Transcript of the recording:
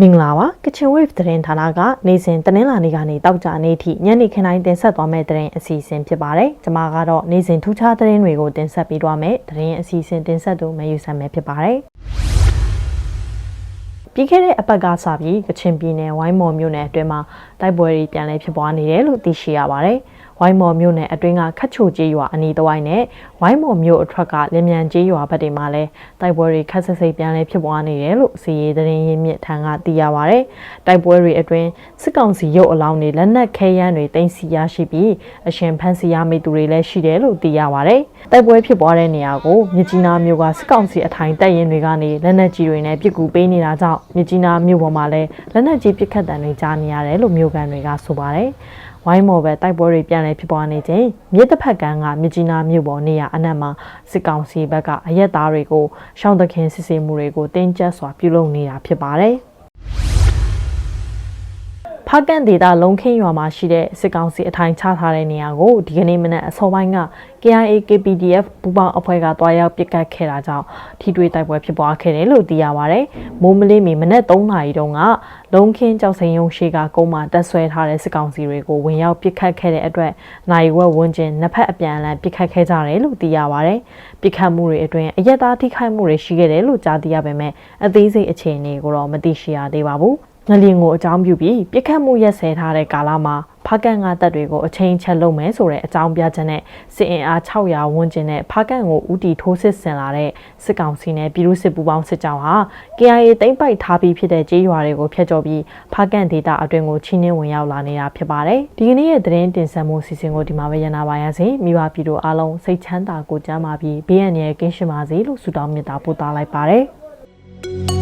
မင်္ဂလာပါကချင် wave သတင်းဌာနကနေ့စဉ်တနင်္လာနေ့ကနေတောက်ကြနေ့ထိညနေခင်းတိုင်းတင်ဆက်သွားမယ့်သတင်းအစီအစဉ်ဖြစ်ပါတယ်။ကျွန်မကတော့နေ့စဉ်ထူးခြားသတင်းတွေကိုတင်ဆက်ပေးသွားမယ်။သတင်းအစီအစဉ်တင်ဆက်သူမယူဆမ်းမယ်ဖြစ်ပါတယ်။ပြီးခဲ့တဲ့အပတ်ကစပြီးကချင်ပြည်နယ်ဝိုင်းမော်မြို့နယ်အတွင်းမှာတိုက်ပွဲတွေပြန်လည်ဖြစ်ပွားနေတယ်လို့သိရှိရပါတယ်။ ဝိုင်းမော်မြို့နယ်အတွင်းကခတ်ချိုကျေးရွာအနီးတစ်ဝိုက်နဲ့ဝိုင်းမော်မြို့အထွက်ကလင်မြန်ကျေးရွာဘက်တွေမှာလည်းတိုက်ပွဲတွေခတ်ဆစ်စိတ်ပြန်လည်ဖြစ်ပွားနေတယ်လို့စီရေးသတင်းရင်းမြစ်ထံကသိရပါတယ်။တိုက်ပွဲတွေအတွင်းစစ်ကောင်စီရုပ်အလောင်းတွေလက်နက်ခဲယမ်းတွေတင်စီရရှိပြီးအရှင်ဖမ်းဆီးရမိသူတွေလည်းရှိတယ်လို့သိရပါတယ်။တိုက်ပွဲဖြစ်ပွားတဲ့နေရာကိုမြစ်ကြီးနားမြို့ကစစ်ကောင်စီအထိုင်တပ်ရင်းတွေကနေလက်နက်ကြီးတွေနဲ့ပစ်ကူပေးနေတာကြောင့်မြစ်ကြီးနားမြို့ပေါ်မှာလည်းလက်နက်ကြီးပစ်ခတ်တံတွေကြားနေရတယ်လို့မြို့ကန်တွေကဆိုပါတယ်။ ဝိုင်းမော်ပဲတိုက်ပွဲတွေပြန်လည်ဖြစ်ပွားနေချိန်မြစ်တစ်ဖက်ကမ်းကမြကြီးနားမြို့ပေါ်နေရအနက်မှာစစ်ကောင်စီဘက်ကအရက်သားတွေကိုရှောင်းသခင်စစ်ဆေးမှုတွေကိုတင်းကျပ်စွာပြုလုပ်နေတာဖြစ်ပါတယ်။ ဖားကန်ဒေတာလုံးခင်းရွာမှာရှိတဲ့စစ်ကောင်စီအထိုင်ချထားတဲ့နေရာကိုဒီကနေ့မနက်အစောပိုင်းက KIA KPDF ပူးပေါင်းအဖွဲ့ကတွားရောက်ပစ်ကတ်ခဲ့တာကြောင့်ထိတွေ့တိုက်ပွဲဖြစ်ပွားခဲ့တယ်လို့သိရပါဗျ။မိုးမလေးမီမနက်3နာရီတုန်းကလုံးခင်းကြောက်စိန်ရုံရှိကကုန်းမှာတက်ဆွဲထားတဲ့စစ်ကောင်စီတွေကိုဝင်ရောက်ပစ်ခတ်ခဲ့တဲ့အတွက်နိုင်ဝက်ဝန်းကျင်နှစ်ဖက်အပြန်အလှန်ပစ်ခတ်ခဲ့ကြတယ်လို့သိရပါဗျ။ပစ်ခတ်မှုတွေအတွင်းအရက်သားထိခိုက်မှုတွေရှိခဲ့တယ်လို့ကြားသိရပေမဲ့အသေးစိတ်အခြေအနေကိုတော့မသိရှိရသေးပါဘူး။ ငလျင်ကိုအကြောင်းပြုပြီးပြစ်ခတ်မှုရက်စဲထားတဲ့ကာလမှာဖားကန်ကတပ်တွေကိုအချိန်ချက်လုပ်မယ်ဆိုတဲ့အကြောင်းပြချက်နဲ့စစ်အင်အား600ဝန်းကျင်နဲ့ဖားကန်ကိုဦးတီထိုးစစ်ဆင်လာတဲ့စစ်ကောင်စီနဲ့ပြည်သူစစ်ပူးပေါင်းစစ်ကြောင်းဟာ KIA တိမ့်ပိုက်ထားပြီးဖြစ်တဲ့ကြေးရွာတွေကိုဖျက်ကျော်ပြီးဖားကန်ဒေတာအတွင်းကိုချင်းနှင်းဝင်ရောက်လာနေတာဖြစ်ပါတယ်။ဒီကနေ့ရဲ့သတင်းတင်ဆက်မှုစီစဉ်ကိုဒီမှာပဲရနာပါရစေ။မိဘပြည်သူအားလုံးစိတ်ချမ်းသာကိုကြမ်းပါပြီးဘေးရန်ရဲ့ကင်းရှင်းပါစေလို့ဆုတောင်းမေတ္တာပို့သလိုက်ပါတယ်။